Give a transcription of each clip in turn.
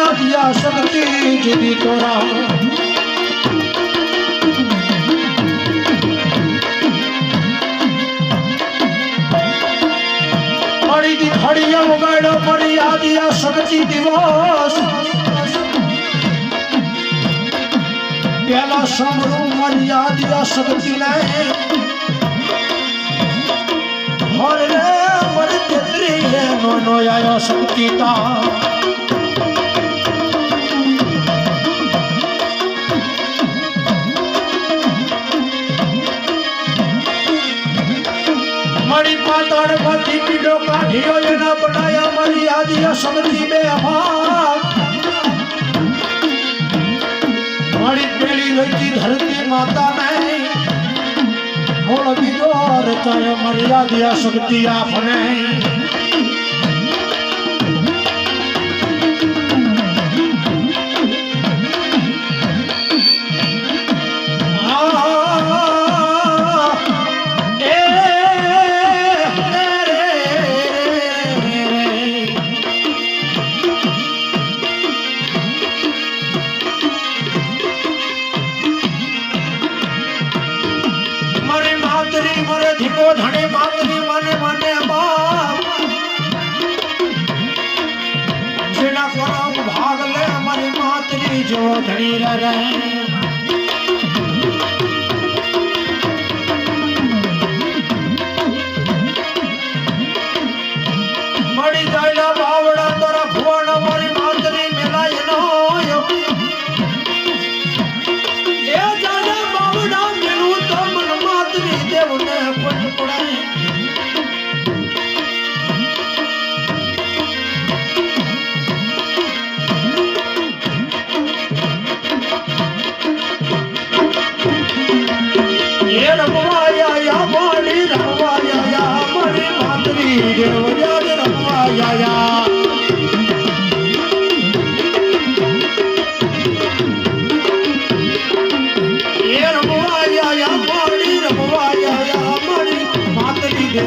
આવ્યા શક્તિ જુદી તોરા હળિયા ઉગાડો પડી આદિયા શક્તિ દિવસ પેલા સમરૂ મારી આદિયા શક્તિ ને હરે મરી શક્તિ તા હીરોએ ના બનાયા મારી આદિ સમથી બે અભાગ મારી પેલી લઈતી ધરતી માતા ને મોળ બીજો રચાયો મારી આદિ શક્તિ આપને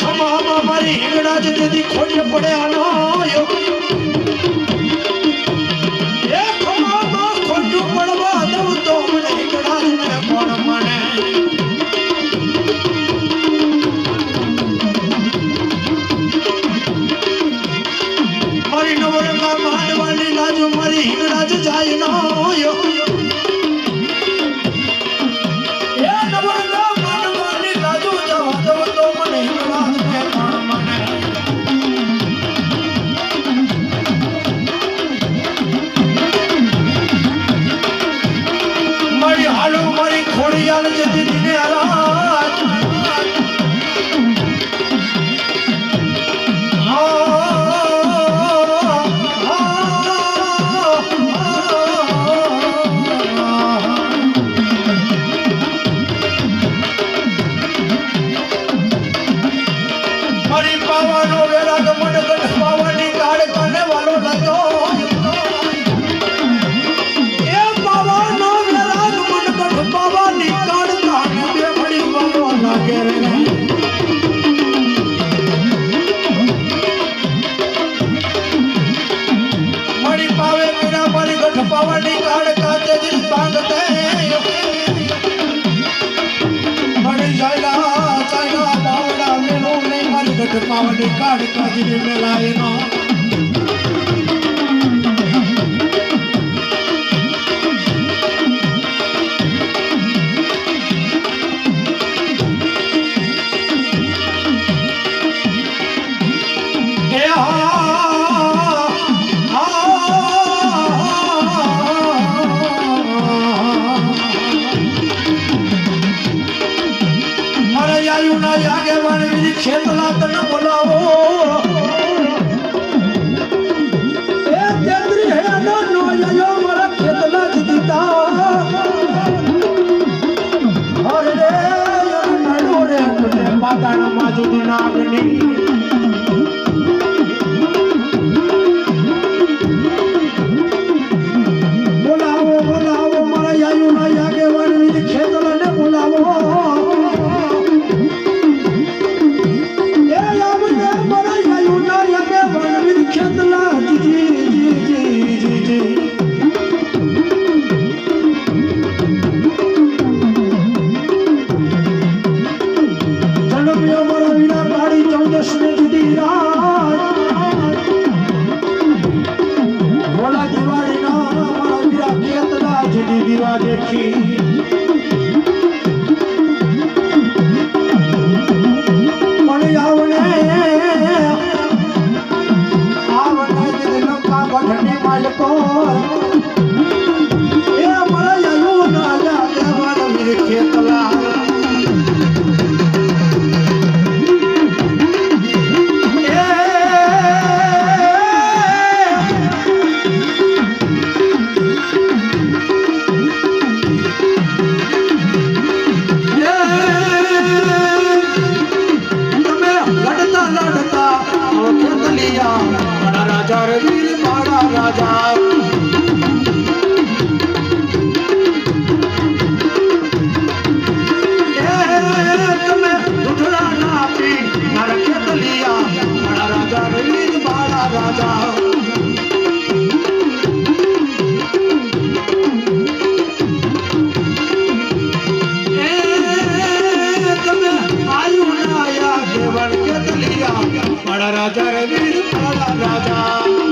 ખમામાં મારી હિંગડા જ તેથી ખોટ પડે આનો. પાવાની કાળકા જેવી મેલાય નો नागनी કેતના જુદી রাজা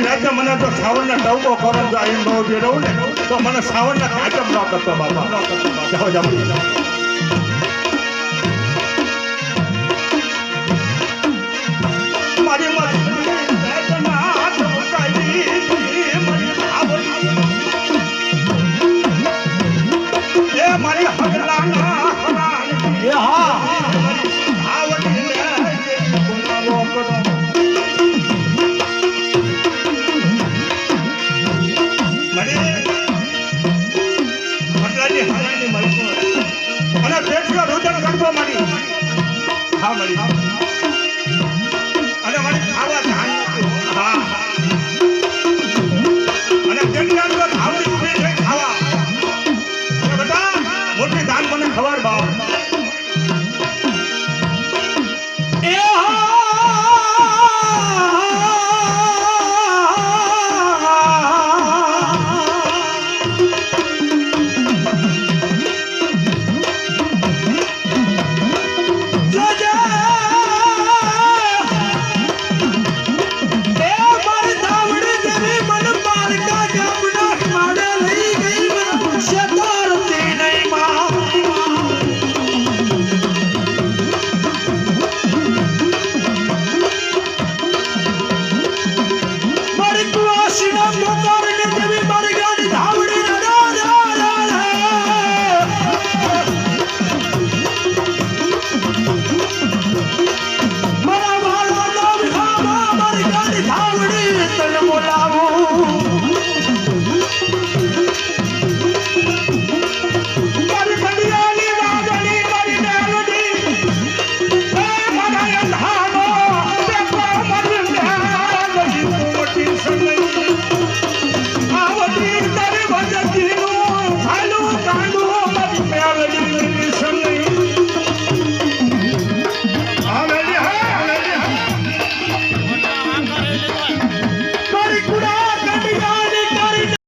આખી રાતે મને તો સાવણના ટવકો કરો જો આવીને બહુ જે રહું ને, તો મને સાવણના કાચમ ન કરતો બાપા. જાઓ જાઓ. મારી મળી. હા મળી. te amo,